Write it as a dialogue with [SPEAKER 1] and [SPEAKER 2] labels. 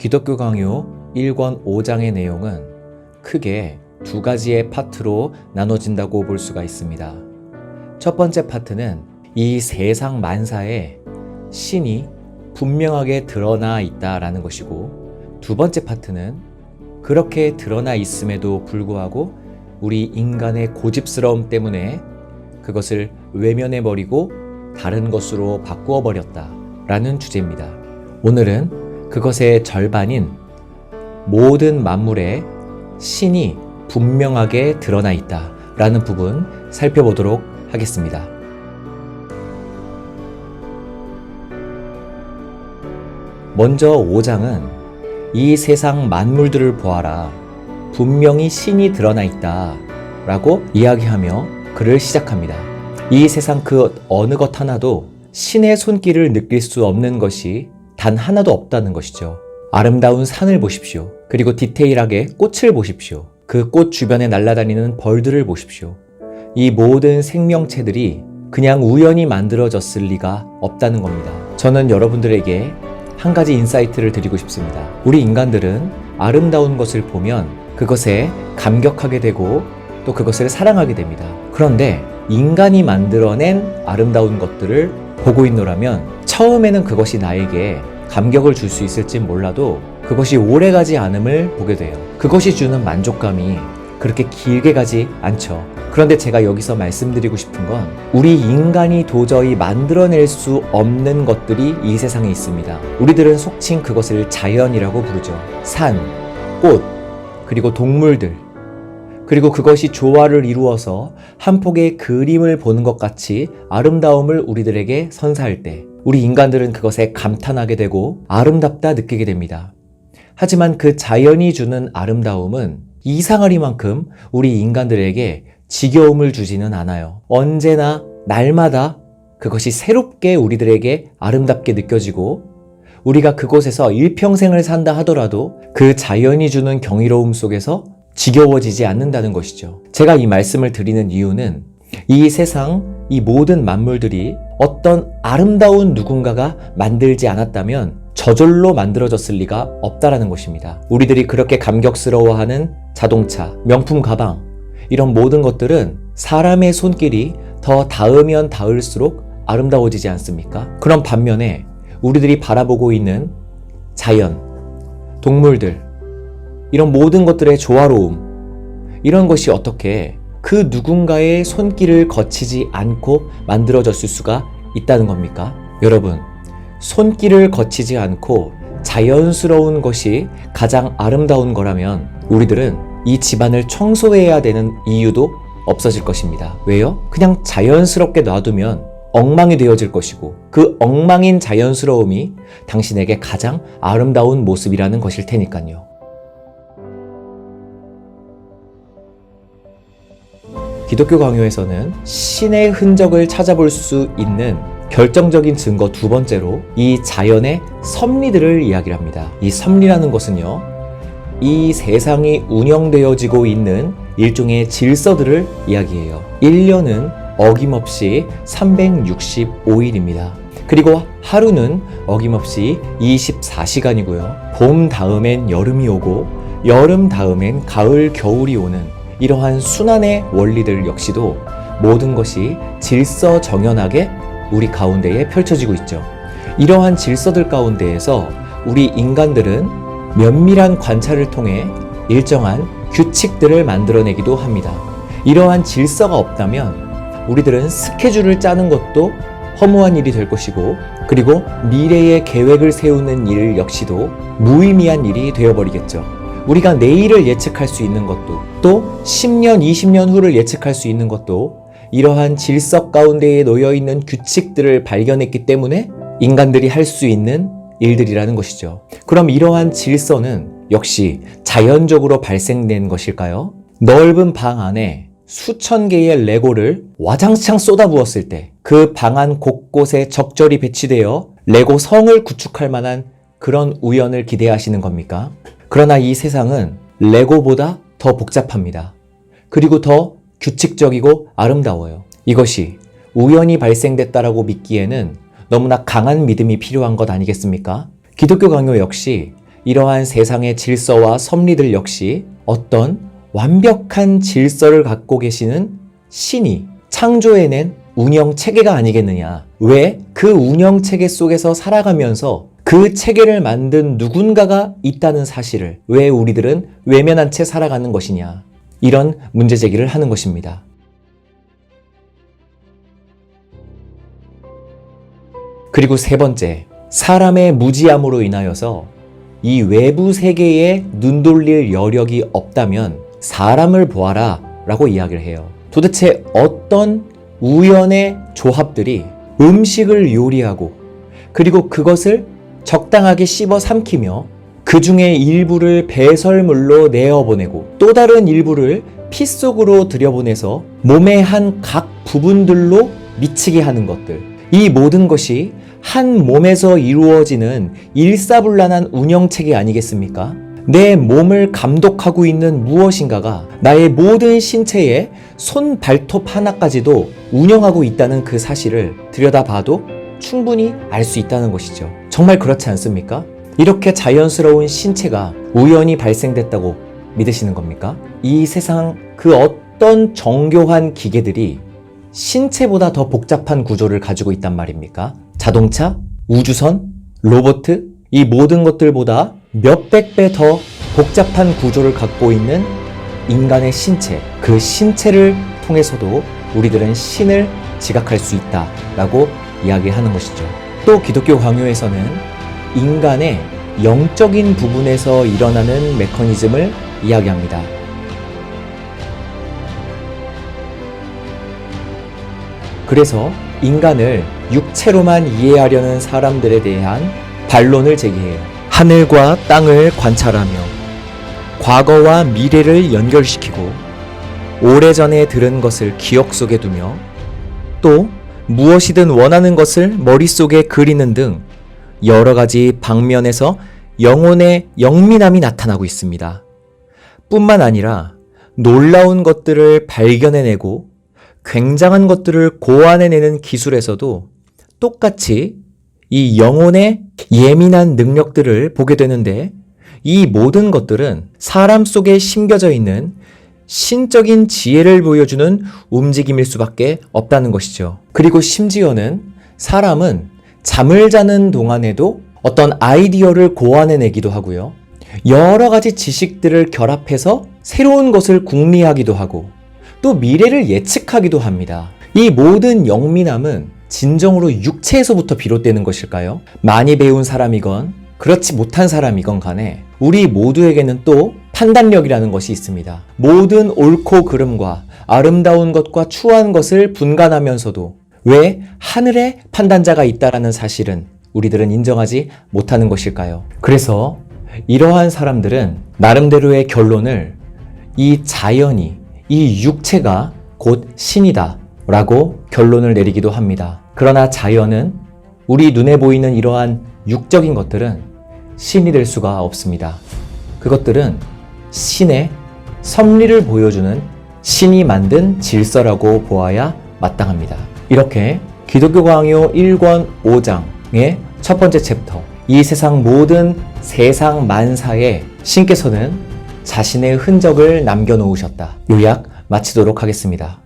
[SPEAKER 1] 기독교 강요 1권 5장의 내용은 크게 두 가지의 파트로 나눠진다고 볼 수가 있습니다. 첫 번째 파트는 이 세상 만사에 신이 분명하게 드러나 있다라는 것이고 두 번째 파트는 그렇게 드러나 있음에도 불구하고 우리 인간의 고집스러움 때문에 그것을 외면해 버리고 다른 것으로 바꾸어 버렸다라는 주제입니다. 오늘은 그것의 절반인 모든 만물에 신이 분명하게 드러나 있다 라는 부분 살펴보도록 하겠습니다. 먼저 5장은 이 세상 만물들을 보아라. 분명히 신이 드러나 있다. 라고 이야기하며 글을 시작합니다. 이 세상 그 어느 것 하나도 신의 손길을 느낄 수 없는 것이 단 하나도 없다는 것이죠. 아름다운 산을 보십시오. 그리고 디테일하게 꽃을 보십시오. 그 꽃 주변에 날아다니는 벌들을 보십시오. 이 모든 생명체들이 그냥 우연히 만들어졌을 리가 없다는 겁니다. 저는 여러분들에게 한 가지 인사이트를 드리고 싶습니다. 우리 인간들은 아름다운 것을 보면 그것에 감격하게 되고 또 그것을 사랑하게 됩니다. 그런데 인간이 만들어낸 아름다운 것들을 보고 있노라면 처음에는 그것이 나에게 감격을 줄 수 있을지 몰라도 그것이 오래 가지 않음을 보게 돼요. 그것이 주는 만족감이 그렇게 길게 가지 않죠. 그런데 제가 여기서 말씀드리고 싶은 건 우리 인간이 도저히 만들어낼 수 없는 것들이 이 세상에 있습니다. 우리들은 속칭 그것을 자연이라고 부르죠. 산, 꽃, 그리고 동물들, 그리고 그것이 조화를 이루어서 한 폭의 그림을 보는 것 같이 아름다움을 우리들에게 선사할 때 우리 인간들은 그것에 감탄하게 되고 아름답다 느끼게 됩니다. 하지만 그 자연이 주는 아름다움은 이상하리만큼 우리 인간들에게 지겨움을 주지는 않아요. 언제나 날마다 그것이 새롭게 우리들에게 아름답게 느껴지고 우리가 그곳에서 일평생을 산다 하더라도 그 자연이 주는 경이로움 속에서 지겨워지지 않는다는 것이죠. 제가 이 말씀을 드리는 이유는 이 세상, 이 모든 만물들이 어떤 아름다운 누군가가 만들지 않았다면 저절로 만들어졌을 리가 없다라는 것입니다. 우리들이 그렇게 감격스러워하는 자동차, 명품 가방, 이런 모든 것들은 사람의 손길이 더 닿으면 닿을수록 아름다워지지 않습니까? 그런 반면에 우리들이 바라보고 있는 자연, 동물들, 이런 모든 것들의 조화로움, 이런 것이 어떻게 그 누군가의 손길을 거치지 않고 만들어졌을 수가 있다는 겁니까? 여러분, 손길을 거치지 않고 자연스러운 것이 가장 아름다운 거라면 우리들은 이 집안을 청소해야 되는 이유도 없어질 것입니다. 왜요? 그냥 자연스럽게 놔두면 엉망이 되어질 것이고 그 엉망인 자연스러움이 당신에게 가장 아름다운 모습이라는 것일 테니까요. 기독교 강요에서는 신의 흔적을 찾아볼 수 있는 결정적인 증거 두 번째로 이 자연의 섭리들을 이야기를 합니다. 이 섭리라는 것은요, 이 세상이 운영되어지고 있는 일종의 질서들을 이야기해요. 1년은 어김없이 365일입니다. 그리고 하루는 어김없이 24시간이고요. 봄 다음엔 여름이 오고, 여름 다음엔 가을, 겨울이 오는 이러한 순환의 원리들 역시도 모든 것이 질서 정연하게 우리 가운데에 펼쳐지고 있죠. 이러한 질서들 가운데에서 우리 인간들은 면밀한 관찰을 통해 일정한 규칙들을 만들어내기도 합니다. 이러한 질서가 없다면 우리들은 스케줄을 짜는 것도 허무한 일이 될 것이고 그리고 미래의 계획을 세우는 일 역시도 무의미한 일이 되어버리겠죠. 우리가 내일을 예측할 수 있는 것도 또 10년, 20년 후를 예측할 수 있는 것도 이러한 질서 가운데에 놓여 있는 규칙들을 발견했기 때문에 인간들이 할 수 있는 일들이라는 것이죠. 그럼 이러한 질서는 역시 자연적으로 발생된 것일까요? 넓은 방 안에 수천 개의 레고를 와장창 쏟아부었을 때 그 방 안 곳곳에 적절히 배치되어 레고 성을 구축할 만한 그런 우연을 기대하시는 겁니까? 그러나 이 세상은 레고보다 더 복잡합니다. 그리고 더 규칙적이고 아름다워요. 이것이 우연히 발생됐다라고 믿기에는 너무나 강한 믿음이 필요한 것 아니겠습니까? 기독교 강요 역시 이러한 세상의 질서와 섭리들 역시 어떤 완벽한 질서를 갖고 계시는 신이 창조해낸 운영 체계가 아니겠느냐. 왜 그 운영 체계 속에서 살아가면서 그 체계를 만든 누군가가 있다는 사실을 왜 우리들은 외면한 채 살아가는 것이냐. 이런 문제 제기를 하는 것입니다. 그리고 세 번째, 사람의 무지함으로 인하여서 이 외부 세계에 눈 돌릴 여력이 없다면 사람을 보아라 라고 이야기를 해요. 도대체 어떤 우연의 조합들이 음식을 요리하고 그리고 그것을 적당하게 씹어 삼키며 그 중에 일부를 배설물로 내어보내고 또 다른 일부를 피 속으로 들여보내서 몸의 한 각 부분들로 미치게 하는 것들. 이 모든 것이 한 몸에서 이루어지는 일사불란한 운영체계 아니겠습니까? 내 몸을 감독하고 있는 무엇인가가 나의 모든 신체의 손, 발톱 하나까지도 운영하고 있다는 그 사실을 들여다봐도 충분히 알 수 있다는 것이죠. 정말 그렇지 않습니까? 이렇게 자연스러운 신체가 우연히 발생됐다고 믿으시는 겁니까? 이 세상 그 어떤 정교한 기계들이 신체보다 더 복잡한 구조를 가지고 있단 말입니까? 자동차, 우주선, 로봇, 이 모든 것들보다 몇백 배 더 복잡한 구조를 갖고 있는 인간의 신체, 그 신체를 통해서도 우리들은 신을 지각할 수 있다라고 이야기하는 것이죠. 또 기독교 강요에서는 인간의 영적인 부분에서 일어나는 메커니즘을 이야기합니다. 그래서 인간을 육체로만 이해하려는 사람들에 대한 반론을 제기해요. 하늘과 땅을 관찰하며 과거와 미래를 연결시키고 오래전에 들은 것을 기억 속에 두며 또 무엇이든 원하는 것을 머릿속에 그리는 등 여러 가지 방면에서 영혼의 영민함이 나타나고 있습니다. 뿐만 아니라 놀라운 것들을 발견해내고 굉장한 것들을 고안해내는 기술에서도 똑같이 이 영혼의 예민한 능력들을 보게 되는데 이 모든 것들은 사람 속에 심겨져 있는 신적인 지혜를 보여주는 움직임일 수밖에 없다는 것이죠. 그리고 심지어는 사람은 잠을 자는 동안에도 어떤 아이디어를 고안해내기도 하고요. 여러 가지 지식들을 결합해서 새로운 것을 궁리하기도 하고 또 미래를 예측하기도 합니다. 이 모든 영민함은 진정으로 육체에서부터 비롯되는 것일까요? 많이 배운 사람이건 그렇지 못한 사람이건 간에 우리 모두에게는 또 판단력이라는 것이 있습니다. 모든 옳고 그름과 아름다운 것과 추한 것을 분간하면서도 왜 하늘에 판단자가 있다라는 사실은 우리들은 인정하지 못하는 것일까요? 그래서 이러한 사람들은 나름대로의 결론을 이 자연이, 이 육체가 곧 신이다 라고 결론을 내리기도 합니다. 그러나 자연은 우리 눈에 보이는 이러한 육적인 것들은 신이 될 수가 없습니다. 그것들은 신의 섭리를 보여주는 신이 만든 질서라고 보아야 마땅합니다. 이렇게 기독교 강요 1권 5장의 첫 번째 챕터 이 세상 모든 세상 만사에 신께서는 자신의 흔적을 남겨놓으셨다. 요약 마치도록 하겠습니다.